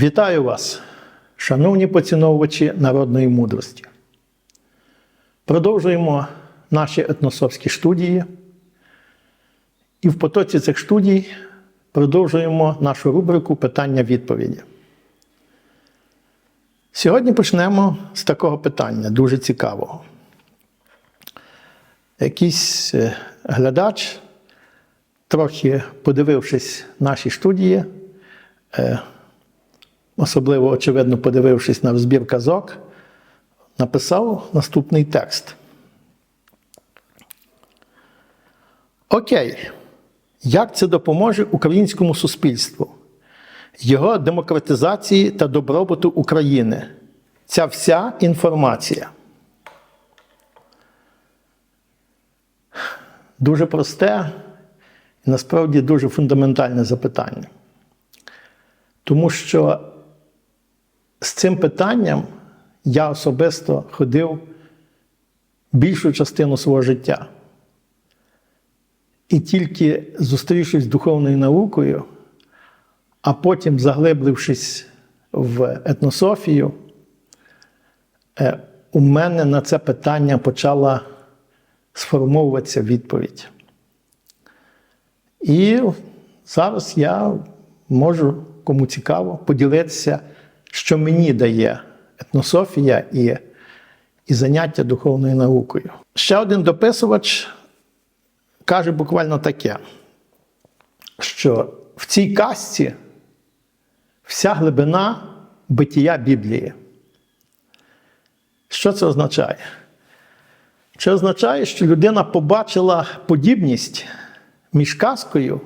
Вітаю вас, шановні поціновувачі народної мудрості. Продовжуємо наші етносовські студії. І в потоці цих студій продовжуємо нашу рубрику Питання-відповіді. Сьогодні почнемо з такого питання, дуже цікавого. Якийсь е, глядач, трохи подивившись наші студії, е, особливо, очевидно, подивившись на збір казок, написав наступний текст. Окей, як це допоможе українському суспільству, його демократизації та добробуту України? Ця вся інформація. Дуже просте і насправді дуже фундаментальне запитання. Тому що з цим питанням я особисто ходив більшу частину свого життя. І тільки зустрівшись з духовною наукою, а потім заглиблившись в етнософію, е, у мене на це питання почала сформовуватися відповідь. І зараз я можу, кому цікаво, поділитися, що мені дає етнософія і, і заняття духовною наукою. Ще один дописувач каже буквально таке, що в цій казці вся глибина битія Біблії. Що це означає? Це означає, що людина побачила подібність між казкою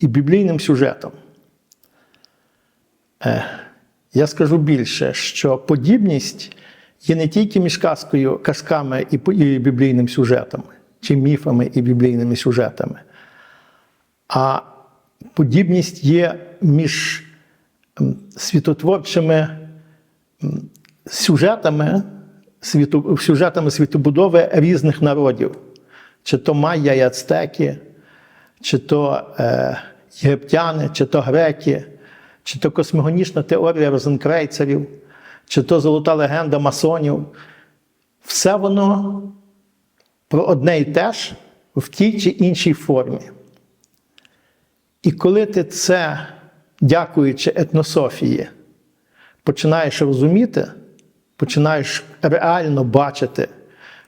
і біблійним сюжетом. Я скажу більше, що подібність є не тільки між казкою, казками і біблійним сюжетом, чи міфами і біблійними сюжетами, а подібність є між світотворчими сюжетами, світу, сюжетами світобудови різних народів, чи то майя і ацтеки, чи то е, єгиптяни, чи то греки, чи то космогонічна теорія розенкрейцерів, чи то золота легенда масонів. Все воно про одне і те ж в тій чи іншій формі. І коли ти це, дякуючи етнософії, починаєш розуміти, починаєш реально бачити,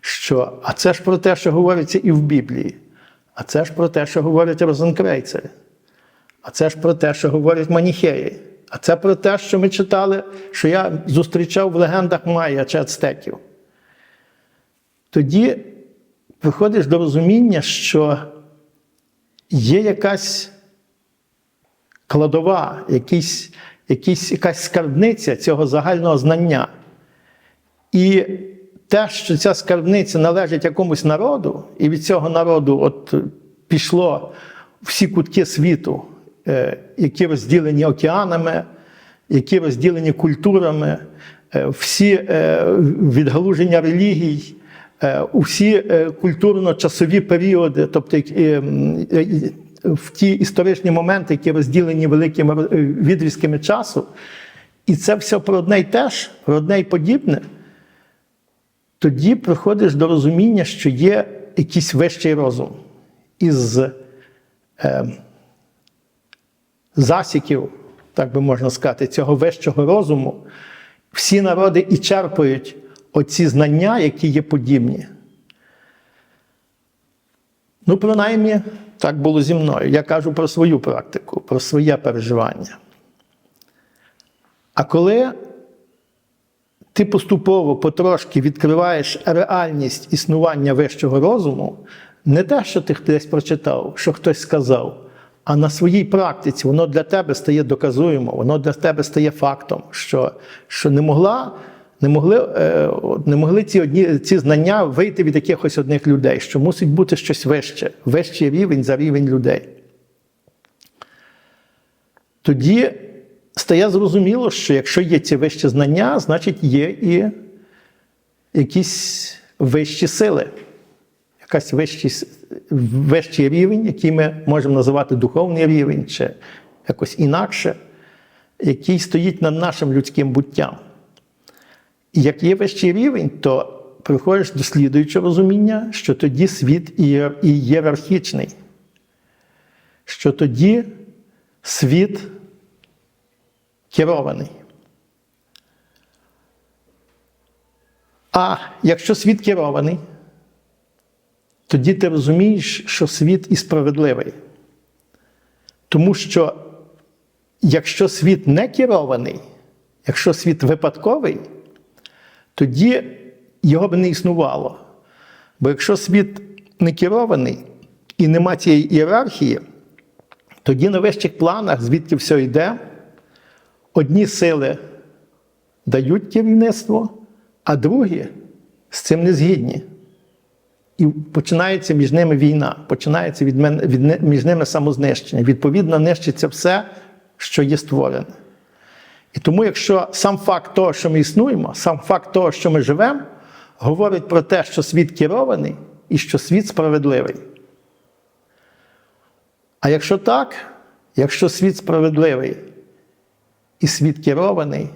що а це ж про те, що говориться і в Біблії, а це ж про те, що говорять розенкрейцери, а це ж про те, що говорять маніхеї, а це про те, що ми читали, що я зустрічав в легендах Майя чи ацтеків. Тоді приходиш до розуміння, що є якась кладова, якийсь, якийсь, якась скарбниця цього загального знання. І те, що ця скарбниця належить якомусь народу, і від цього народу от пішло всі кутки світу, які розділені океанами, які розділені культурами, е, всі е, відгалуження релігій, усі культурно-часові періоди, тобто в ті історичні моменти, які розділені великими відрізками часу, і це все про одне й те ж, про одне й подібне. Тоді приходиш до розуміння, що є якийсь вищий розум із е, засіків, так би можна сказати, цього вищого розуму. Всі народи і черпають оці знання, які є подібні. Ну, принаймні, так було зі мною. Я кажу про свою практику, про своє переживання. А коли ти поступово потрошки відкриваєш реальність існування вищого розуму, не те, що ти десь прочитав, що хтось сказав, а на своїй практиці воно для тебе стає доказуємо, воно для тебе стає фактом, що що не могла, не могли е, не могли ці одні, ці знання вийти від якихось одних людей, що мусить бути щось вище, вищий рівень за рівень людей. Тоді стає зрозуміло, що якщо є ці вищі знання, значить є і якісь вищі сили, якась вищий, вищий рівень, який ми можемо називати духовний рівень, чи якось інакше. який стоїть над нашим людським буттям. І як є вищий рівень, то приходиш до слідуючого розуміння, що тоді світ і ієрархічний, що тоді світ керований. А якщо світ керований, тоді ти розумієш, що світ і справедливий. Тому що якщо світ не керований, якщо світ випадковий, тоді його б не існувало. Бо якщо світ не керований і нема цієї ієрархії, тоді на вищих планах, звідки все йде, одні сили дають керівництво, а другі з цим не згідні. І починається між ними війна, починається від мен- від між ними самознищення. Відповідно, нищиться все, що є створене. І тому, якщо сам факт того, що ми існуємо, сам факт того, що ми живемо, говорить про те, що світ керований і що світ справедливий. А якщо так, якщо світ справедливий і світ керований,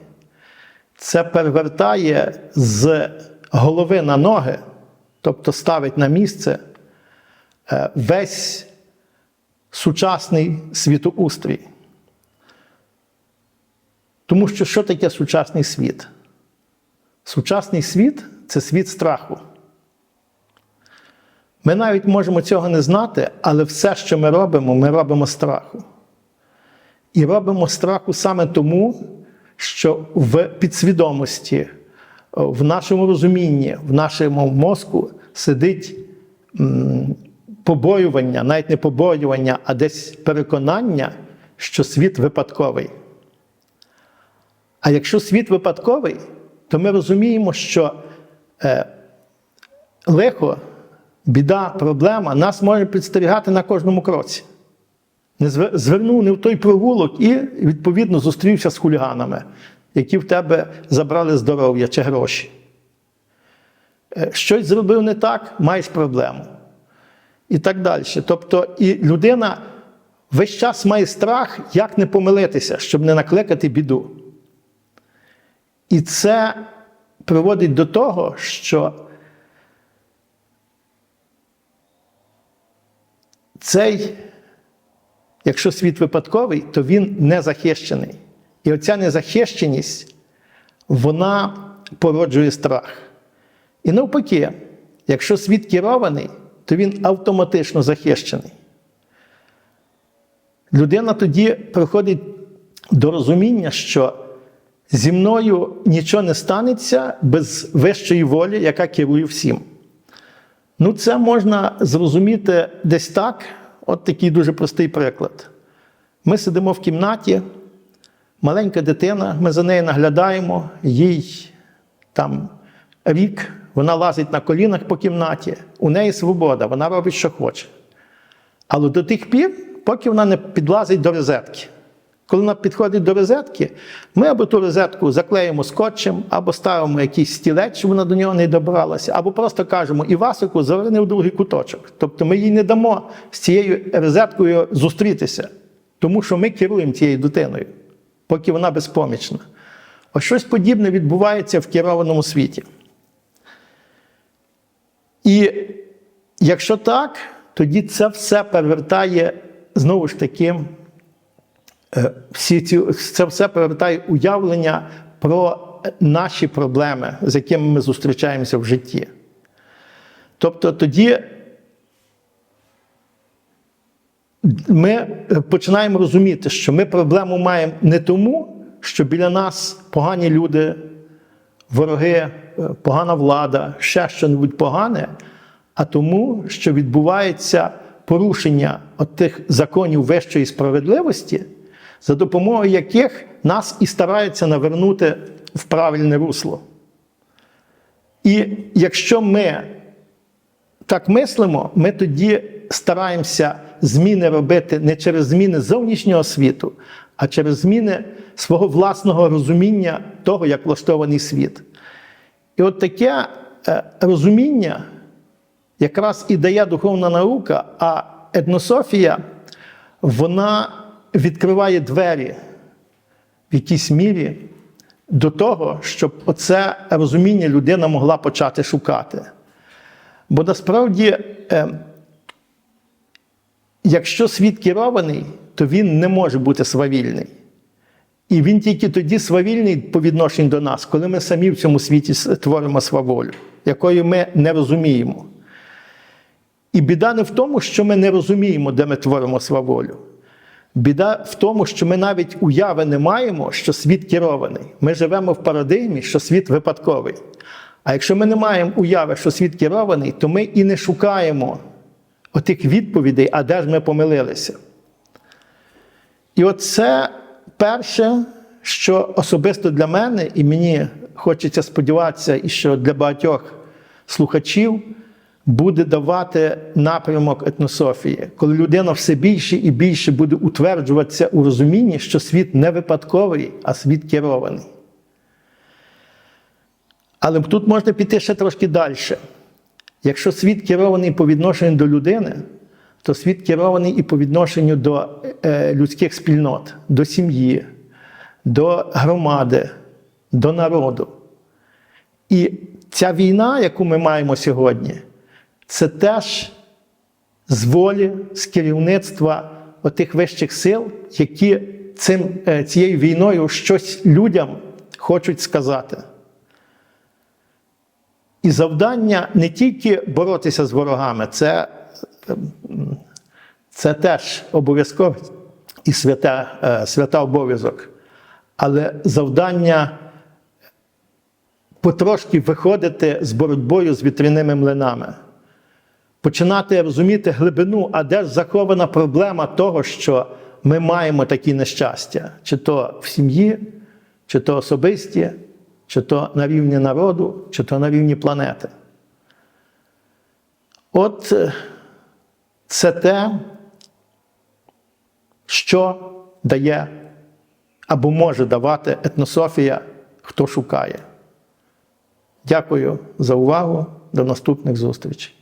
це перевертає з голови на ноги, тобто ставить на місце е, весь сучасний світоустрій. Тому що що таке сучасний світ? Сучасний світ це світ страху. Ми навіть можемо цього не знати, але все, що ми робимо, ми робимо страху. І робимо страху саме тому, що в підсвідомості, в нашому розумінні, в нашому мозку сидить побоювання, навіть не побоювання, а десь переконання, що світ випадковий. А якщо світ випадковий, то ми розуміємо, що е, лихо, біда, проблема нас може підстерігати на кожному кроці. Не звернув не в той провулок і, відповідно, зустрівся з хуліганами, які в тебе забрали здоров'я чи гроші. Е, Щось зробив не так, маєш проблему. І так далі. Тобто, і людина весь час має страх, як не помилитися, щоб не накликати біду. І це приводить до того, що цей, якщо світ випадковий, то він не захищений. І оця незахищеність, вона породжує страх. І навпаки, якщо світ керований, то він автоматично захищений. Людина тоді приходить до розуміння, що зі мною нічого не станеться без вищої волі, яка керує всім. Ну, це можна зрозуміти десь так. От такий дуже простий приклад. Ми сидимо в кімнаті, маленька дитина, ми за нею наглядаємо, їй там рік, вона лазить на колінах по кімнаті, у неї свобода, вона робить, що хоче. Але до тих пір, поки вона не підлазить до розетки. Коли вона підходить до розетки, ми або ту розетку заклеїмо скотчем, або ставимо якийсь стілець, щоб вона до нього не добралася, або просто кажемо Івасику, заверни в другий куточок. Тобто ми їй не дамо з цією розеткою зустрітися, тому що ми керуємо цією дитиною, поки вона безпомічна. Ось щось подібне відбувається в керованому світі. І якщо так, тоді це все перевертає знову ж таки. Е, всі ці, це все повертає уявлення про наші проблеми, з якими ми зустрічаємося в житті. Тобто тоді ми починаємо розуміти, що ми проблему маємо не тому, що біля нас погані люди, вороги, е, погана влада, ще щось погане, а тому, що відбувається порушення от тих законів вищої справедливості за допомогою яких нас і стараються навернути в правильне русло. І якщо ми так мислимо, ми тоді стараємося зміни робити не через зміни зовнішнього світу, а через зміни свого власного розуміння того, як влаштований світ. І от таке е, розуміння якраз і дає духовна наука, а етнософія, вона відкриває двері в якійсь мірі до того, щоб оце розуміння людина могла почати шукати. Бо насправді, е, якщо світ керований, то він не може бути свавільний. І він тільки тоді свавільний по відношенню до нас, коли ми самі в цьому світі творимо сваволю, якої ми не розуміємо. І біда не в тому, що ми не розуміємо, де ми творимо сваволю. Біда в тому, що ми навіть уяви не маємо, що світ керований. Ми живемо в парадигмі, що світ випадковий. А якщо ми не маємо уяви, що світ керований, то ми і не шукаємо отих відповідей, а де ж ми помилилися. І от це перше, що особисто для мене, і мені хочеться сподіватися, і що для багатьох слухачів буде давати напрямок етнософії, коли людина все більше і більше буде утверджуватися у розумінні, що світ не випадковий, а світ керований. Але тут можна піти ще трошки далі. Якщо світ керований по відношенню до людини, то світ керований і по відношенню до е, людських спільнот, до сім'ї, до громади, до народу. І ця війна, яку ми маємо сьогодні, це теж з волі, з керівництва отих вищих сил, які цим, е, цією війною щось людям хочуть сказати. І завдання не тільки боротися з ворогами, це, це теж обов'язково і свята, е, свята обов'язок. Але завдання потрошки виходити з боротьбою з вітряними млинами, починати розуміти глибину, а де ж захована проблема того, що ми маємо такі нещастя, чи то в сім'ї, чи то особисті, чи то на рівні народу, чи то на рівні планети. От е, це те, що дає або може давати етнософія, хто шукає. Дякую за увагу. До наступних зустрічей.